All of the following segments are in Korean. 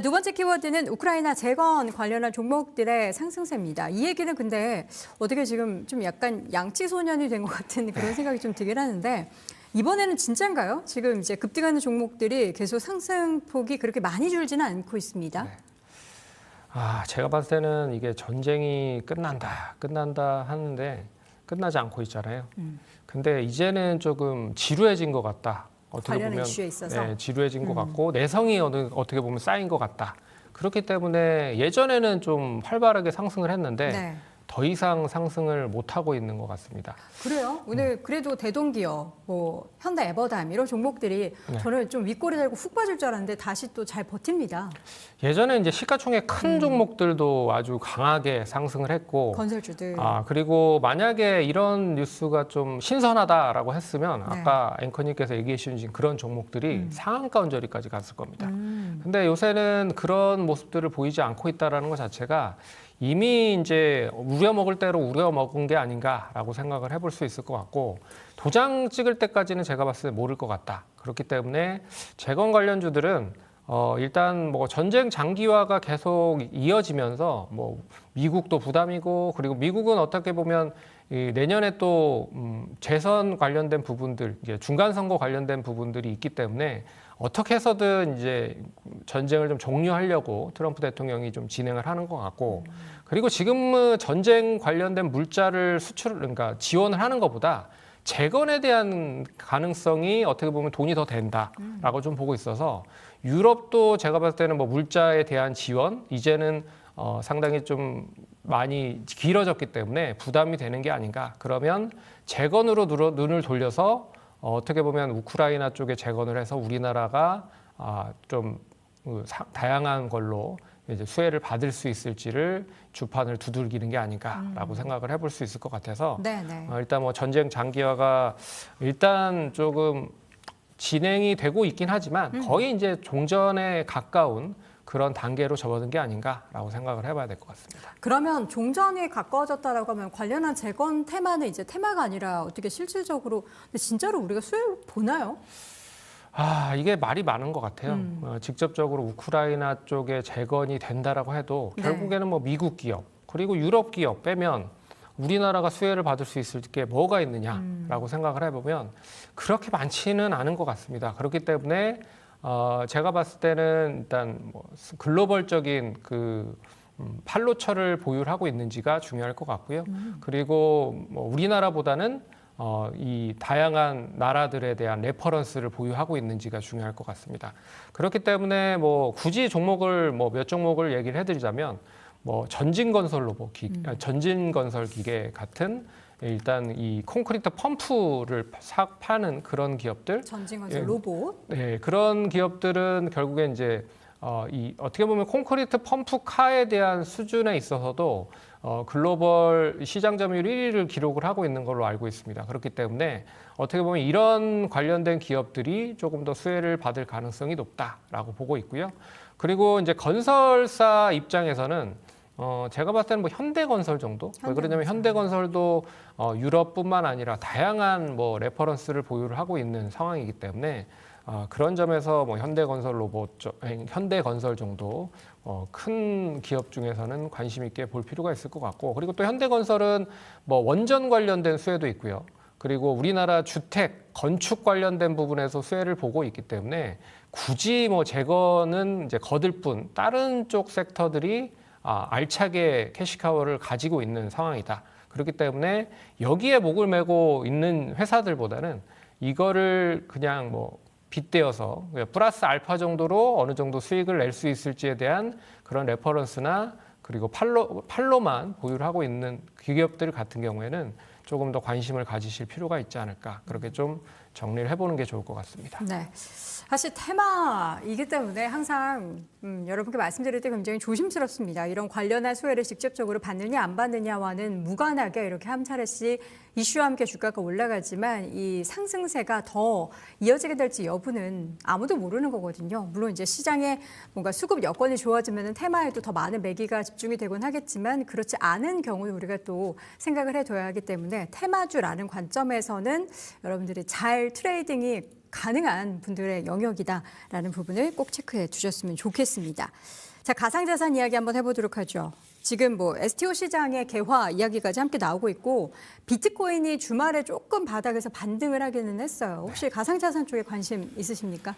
자, 두 번째 키워드는 우크라이나 재건 관련한 종목들의 상승세입니다. 이 얘기는 근데 어떻게 지금 좀 약간 양치 소년이 된 것 같은 그런 생각이 좀 들긴 하는데 이번에는 진짜인가요? 지금 이제 급등하는 종목들이 계속 상승폭이 그렇게 많이 줄지는 않고 있습니다. 네. 아, 제가 봤을 때는 이게 전쟁이 끝난다, 끝난다 하는데 끝나지 않고 있잖아요. 음. 근데 이제는 조금 지루해진 것 같다. 어떻게 관련 보면 이슈에 있어서. 네, 지루해진 것 음. 같고 내성이 어느, 어떻게 보면 쌓인 것 같다. 그렇기 때문에 예전에는 좀 활발하게 상승을 했는데 네. 더 이상 상승을 못 하고 있는 것 같습니다. 그래요? 오늘 그래도 대동기업, 뭐 현대 에버담 이런 종목들이 네. 저는 좀 윗골이 달고 훅 빠질 줄 알았는데 다시 또 잘 버팁니다. 예전에 이제 시가총액 큰 음. 종목들도 아주 강하게 상승을 했고 건설주들. 아 그리고 만약에 이런 뉴스가 좀 신선하다라고 했으면 네. 아까 앵커님께서 얘기해 주신 그런 종목들이 음. 상한가 언저리까지 갔을 겁니다. 음. 근데 요새는 그런 모습들을 보이지 않고 있다라는 것 자체가 이미 이제 우려 먹을 대로 우려 먹은 게 아닌가라고 생각을 해볼 수 있을 것 같고 도장 찍을 때까지는 제가 봤을 때 모를 것 같다. 그렇기 때문에 재건 관련주들은 어 일단 뭐 전쟁 장기화가 계속 이어지면서 뭐 미국도 부담이고 그리고 미국은 어떻게 보면 이 내년에 또 음, 재선 관련된 부분들 이제 중간 선거 관련된 부분들이 있기 때문에 어떻게 해서든 이제 전쟁을 좀 종료하려고 트럼프 대통령이 좀 진행을 하는 것 같고 그리고 지금은 전쟁 관련된 물자를 수출 그러니까 지원을 하는 것보다 재건에 대한 가능성이 어떻게 보면 돈이 더 된다라고 좀 보고 있어서 유럽도 제가 봤을 때는 뭐 물자에 대한 지원 이제는 어, 상당히 좀 많이 길어졌기 때문에 부담이 되는 게 아닌가. 그러면 재건으로 누러- 눈을 돌려서 어, 어떻게 보면 우크라이나 쪽에 재건을 해서 우리나라가 아, 좀 그, 사- 다양한 걸로 이제 수혜를 받을 수 있을지를 주판을 두들기는 게 아닌가라고 생각을 해볼 수 있을 것 같아서 네, 네. 어, 일단 뭐 전쟁 장기화가 일단 조금 진행이 되고 있긴 하지만 음. 거의 이제 종전에 가까운 그런 단계로 접어든 게 아닌가라고 생각을 해봐야 될 것 같습니다. 그러면 종전에 가까워졌다라고 하면 관련한 재건 테마는 이제 테마가 아니라 어떻게 실질적으로 근데 진짜로 우리가 수혜를 보나요? 아 이게 말이 많은 것 같아요. 음. 어, 직접적으로 우크라이나 쪽에 재건이 된다라고 해도 네. 결국에는 뭐 미국 기업 그리고 유럽 기업 빼면 우리나라가 수혜를 받을 수 있을 게 뭐가 있느냐라고 음. 생각을 해보면 그렇게 많지는 않은 것 같습니다. 그렇기 때문에 어, 제가 봤을 때는 일단 뭐 글로벌적인 그 음, 판로처를 보유하고 있는지가 중요할 것 같고요. 음. 그리고 뭐 우리나라보다는 어, 이 다양한 나라들에 대한 레퍼런스를 보유하고 있는지가 중요할 것 같습니다. 그렇기 때문에 뭐 굳이 종목을 뭐 몇 종목을 얘기를 해드리자면 뭐 전진건설 로봇기, 아, 전진건설 기계 같은 일단 이 콘크리트 펌프를 사, 파는 그런 기업들 전진건설 예. 로봇. 네, 그런 기업들은 결국에 이제 어, 이 어떻게 보면 콘크리트 펌프 카에 대한 수준에 있어서도 어, 글로벌 시장 점유율 1위를 기록을 하고 있는 걸로 알고 있습니다. 그렇기 때문에 어떻게 보면 이런 관련된 기업들이 조금 더 수혜를 받을 가능성이 높다라고 보고 있고요. 그리고 이제 건설사 입장에서는 어, 제가 봤을 때는 뭐 현대건설 정도? 왜 그러냐면 현대건설도 어, 유럽뿐만 아니라 다양한 뭐 레퍼런스를 보유를 하고 있는 상황이기 때문에 어, 그런 점에서 뭐 현대건설 로봇, 현대건설 정도 어, 큰 기업 중에서는 관심 있게 볼 필요가 있을 것 같고 그리고 또 현대건설은 뭐 원전 관련된 수혜도 있고요. 그리고 우리나라 주택 건축 관련된 부분에서 수혜를 보고 있기 때문에 굳이 뭐 재건은 이제 거들 뿐 다른 쪽 섹터들이 아, 알차게 캐시카워를 가지고 있는 상황이다. 그렇기 때문에 여기에 목을 메고 있는 회사들보다는 이거를 그냥 뭐 빗대어서 플러스 알파 정도로 어느 정도 수익을 낼 수 있을지에 대한 그런 레퍼런스나 그리고 팔로 팔로만 보유를 하고 있는 기업들 같은 경우에는 조금 더 관심을 가지실 필요가 있지 않을까. 그렇게 좀 정리를 해보는 게 좋을 것 같습니다. 네. 사실 테마이기 때문에 항상 음, 여러분께 말씀드릴 때 굉장히 조심스럽습니다. 이런 관련한 수혜를 직접적으로 받느냐 안 받느냐와는 무관하게 이렇게 한 차례씩 이슈와 함께 주가가 올라가지만 이 상승세가 더 이어지게 될지 여부는 아무도 모르는 거거든요. 물론 이제 시장에 뭔가 수급 여건이 좋아지면 테마에도 더 많은 매기가 집중이 되곤 하겠지만 그렇지 않은 경우는 우리가 또 생각을 해둬야 하기 때문에 테마주라는 관점에서는 여러분들이 잘 트레이딩이 가능한 분들의 영역이다라는 부분을 꼭 체크해 주셨으면 좋겠습니다. 자, 가상자산 이야기 한번 해보도록 하죠. 지금 뭐 STO 시장의 개화 이야기까지 함께 나오고 있고 비트코인이 주말에 조금 바닥에서 반등을 하기는 했어요. 혹시 가상자산 쪽에 관심 있으십니까?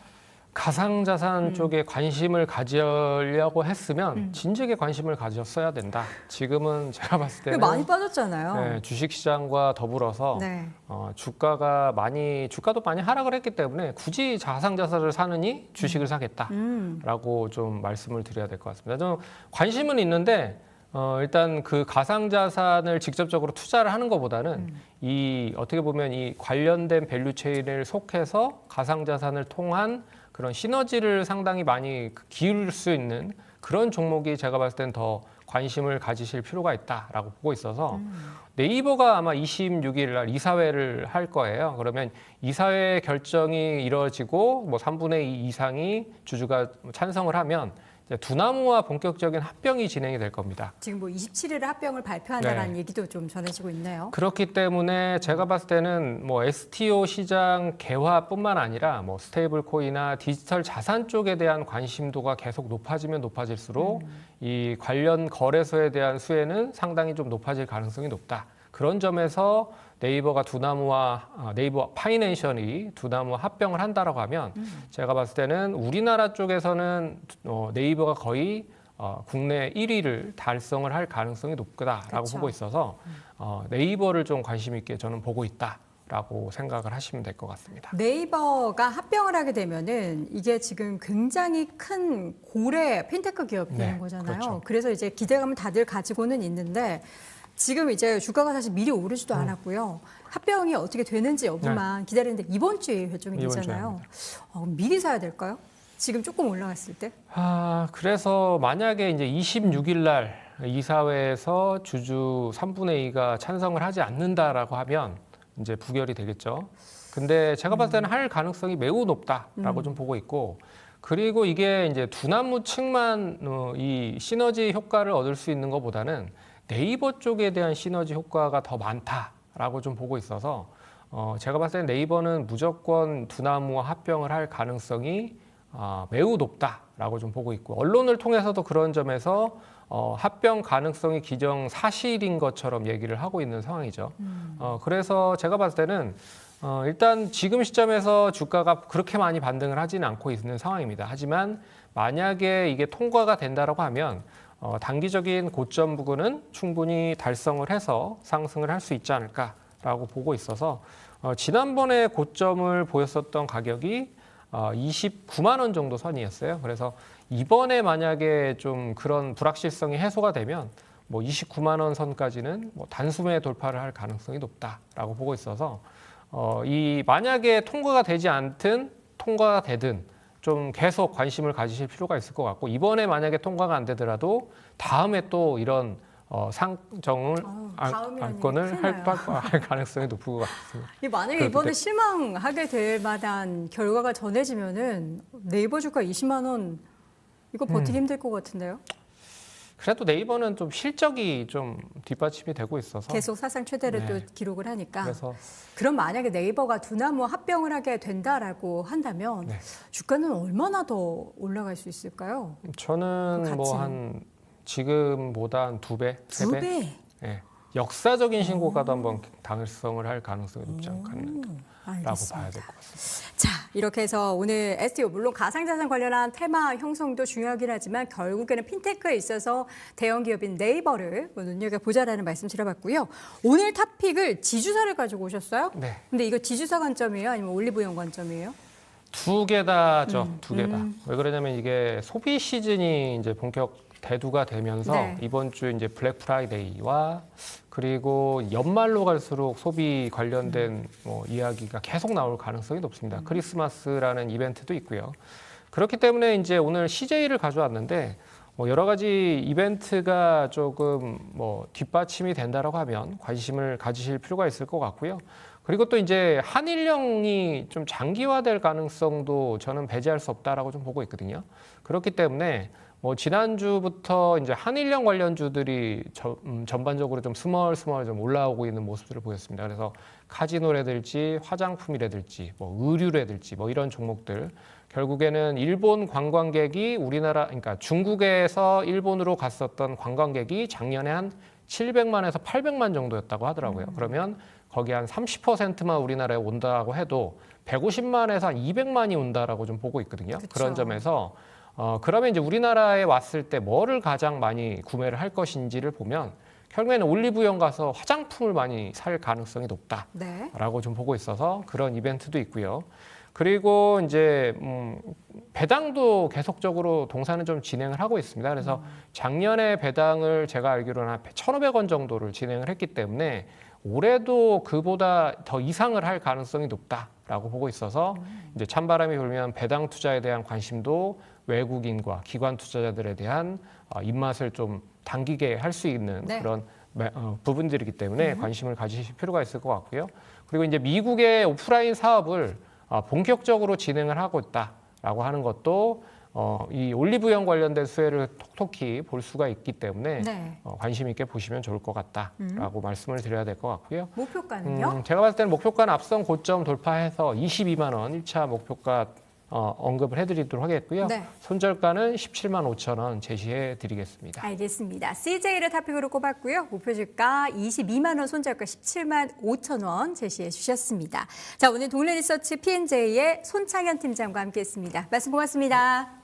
가상자산 음. 쪽에 관심을 가지려고 했으면 진즉에 관심을 가졌어야 된다. 지금은 제가 봤을 때는 많이 빠졌잖아요. 네, 주식시장과 더불어서 네. 어, 주가가 많이 주가도 많이 하락을 했기 때문에 굳이 가상자산을 사느니 주식을 사겠다라고 음. 좀 말씀을 드려야 될 것 같습니다. 좀 관심은 있는데 어, 일단 그 가상자산을 직접적으로 투자를 하는 것보다는 음. 이 어떻게 보면 이 관련된 밸류 체인을 속해서 가상자산을 통한 그런 시너지를 상당히 많이 기울일 수 있는 그런 종목이 제가 봤을 땐 더 관심을 가지실 필요가 있다라고 보고 있어서 네이버가 아마 26일 날 이사회를 할 거예요. 그러면 이사회 결정이 이루어지고 뭐 3분의 2 이상이 주주가 찬성을 하면 두나무와 본격적인 합병이 진행이 될 겁니다. 지금 뭐 27일에 합병을 발표한다라는 얘기도 좀 전해지고 있네요. 그렇기 때문에 제가 봤을 때는 뭐 STO 시장 개화뿐만 아니라 뭐 스테이블 코인이나 디지털 자산 쪽에 대한 관심도가 계속 높아지면 높아질수록 이 관련 거래소에 대한 수혜는 상당히 좀 높아질 가능성이 높다. 그런 점에서 네이버가 두나무와 아, 네이버 파이낸셜이 두나무와 합병을 한다라고 하면 제가 봤을 때는 우리나라 쪽에서는 어, 네이버가 거의 어, 국내 1위를 달성을 할 가능성이 높다라고 그쵸. 보고 있어서 어, 네이버를 좀 관심 있게 저는 보고 있다 라고 생각을 하시면 될 것 같습니다. 네이버가 합병을 하게 되면은 이게 지금 굉장히 큰 고래 핀테크 기업이 네, 되는 거잖아요. 그렇죠. 그래서 이제 기대감을 다들 가지고는 있는데 지금 이제 주가가 사실 미리 음. 오르지도 않았고요. 합병이 어떻게 되는지 여부만 기다리는데 이번 주에 결정이 네. 이번 되잖아요. 어, 미리 사야 될까요? 지금 조금 올라갔을 때? 아, 그래서 만약에 이제 26일 날 이사회에서 주주 3분의 2가 찬성을 하지 않는다라고 하면 이제 부결이 되겠죠. 근데 제가 봤을 때는 할 가능성이 매우 높다라고 좀 보고 있고 그리고 이게 이제 두나무 측만 어, 이 시너지 효과를 얻을 수 있는 것보다는 네이버 쪽에 대한 시너지 효과가 더 많다라고 좀 보고 있어서 어, 제가 봤을 때 네이버는 무조건 두나무와 합병을 할 가능성이 아, 매우 높다라고 좀 보고 있고 언론을 통해서도 그런 점에서 어, 합병 가능성이 기정 사실인 것처럼 얘기를 하고 있는 상황이죠. 어, 그래서 제가 봤을 때는 어, 일단 지금 시점에서 주가가 그렇게 많이 반등을 하지는 않고 있는 상황입니다. 하지만 만약에 이게 통과가 된다라고 하면 어, 단기적인 고점 부근은 충분히 달성을 해서 상승을 할 수 있지 않을까라고 보고 있어서 어, 지난번에 고점을 보였었던 가격이 어, 29만 원 정도 선이었어요. 그래서 이번에 만약에 좀 그런 불확실성이 해소가 되면 뭐 29만 원 선까지는 뭐 단숨에 돌파를 할 가능성이 높다라고 보고 있어서 어, 이 만약에 통과가 되지 않든 통과가 되든 좀 계속 관심을 가지실 필요가 있을 것 같고 이번에 만약에 통과가 안 되더라도 다음에 또 이런 어, 상정을 안- 다음이라니 안건을 할, 나요. 할 가능성이 높은 것 같습니다. 이 만약에 이번에 때문에- 실망하게 될 만한 결과가 전해지면은 네이버 주가 20만 원 이거 음. 버티기 힘들 것 같은데요. 그래도 네이버는 좀 실적이 좀 뒷받침이 되고 있어서 계속 사상 최대를 네. 또 기록을 하니까. 그래서 그럼 만약에 네이버가 두나무 합병을 하게 된다라고 한다면 네. 주가는 얼마나 더 올라갈 수 있을까요? 저는 그뭐 가치는? 한 지금보다 한 두 배, 세 두 배, 배. 예. 역사적인 신고가도 한번 달성을 할 가능성이 높지 않겠는가라고 알겠습니다. 봐야 될 것 같습니다. 자, 이렇게 해서 오늘 STO 물론 가상자산 관련한 테마 형성도 중요하긴 하지만 결국에는 핀테크에 있어서 대형 기업인 네이버를 뭐 눈여겨 보자라는 말씀 드려봤고요. 오늘 탑픽을 지주사를 가지고 오셨어요? 네. 근데 이거 지주사 관점이에요? 아니면 올리브영 관점이에요? 두 개다죠, 음, 두 개다. 왜 그러냐면 이게 소비 시즌이 이제 본격 대두가 되면서 네. 이번 주 이제 블랙 프라이데이와 그리고 연말로 갈수록 소비 관련된 뭐 이야기가 계속 나올 가능성이 높습니다. 음. 크리스마스라는 이벤트도 있고요. 그렇기 때문에 이제 오늘 CJ를 가져왔는데 뭐 여러 가지 이벤트가 조금 뭐 뒷받침이 된다라고 하면 관심을 가지실 필요가 있을 것 같고요. 그리고 또 이제 한일령이 좀 장기화될 가능성도 저는 배제할 수 없다라고 좀 보고 있거든요. 그렇기 때문에 뭐 지난주부터 이제 한일령 관련주들이 저- 음, 전반적으로 좀 스멀스멀 좀 올라오고 있는 모습들을 보였습니다. 그래서 카지노라든지 화장품이라든지 뭐 의류라든지 뭐 이런 종목들 결국에는 일본 관광객이 우리나라 그러니까 중국에서 일본으로 갔었던 관광객이 작년에 한 700만에서 800만 정도였다고 하더라고요. 그러면 거기 한 30%만 우리나라에 온다고 해도 150만에서 한 200만이 온다라고 좀 보고 있거든요. 그쵸. 그런 점에서 어, 그러면 이제 우리나라에 왔을 때 뭐를 가장 많이 구매를 할 것인지를 보면 결국에는 올리브영 가서 화장품을 많이 살 가능성이 높다. 네. 라고 좀 보고 있어서 그런 이벤트도 있고요. 그리고 이제 음, 배당도 계속적으로 동사는 좀 진행을 하고 있습니다. 그래서 작년에 배당을 제가 알기로는 한 1,500원 정도를 진행을 했기 때문에 올해도 그보다 더 이상을 할 가능성이 높다라고 보고 있어서 이제 찬바람이 불면 배당 투자에 대한 관심도 외국인과 기관 투자자들에 대한 어, 입맛을 좀 당기게 할 수 있는 네. 그런 매- 어, 부분들이기 때문에 관심을 가지실 필요가 있을 것 같고요. 그리고 이제 미국의 오프라인 사업을 어, 본격적으로 진행을 하고 있다라고 하는 것도 어, 이 올리브영 관련된 수혜를 톡톡히 볼 수가 있기 때문에 네. 어, 관심 있게 보시면 좋을 것 같다라고 말씀을 드려야 될 것 같고요. 목표가는요? 음, 제가 봤을 때는 목표가는 앞선 고점 돌파해서 22만 원 1차 목표가 어, 언급을 해드리도록 하겠고요. 네. 손절가는 17만 5천 원 제시해 드리겠습니다. 알겠습니다. CJ를 탑픽으로 꼽았고요. 목표 주가 22만 원, 손절가 17만 5천 원 제시해 주셨습니다. 자, 오늘 동래 리서치 P&J의 손창현 팀장과 함께했습니다. 말씀 고맙습니다.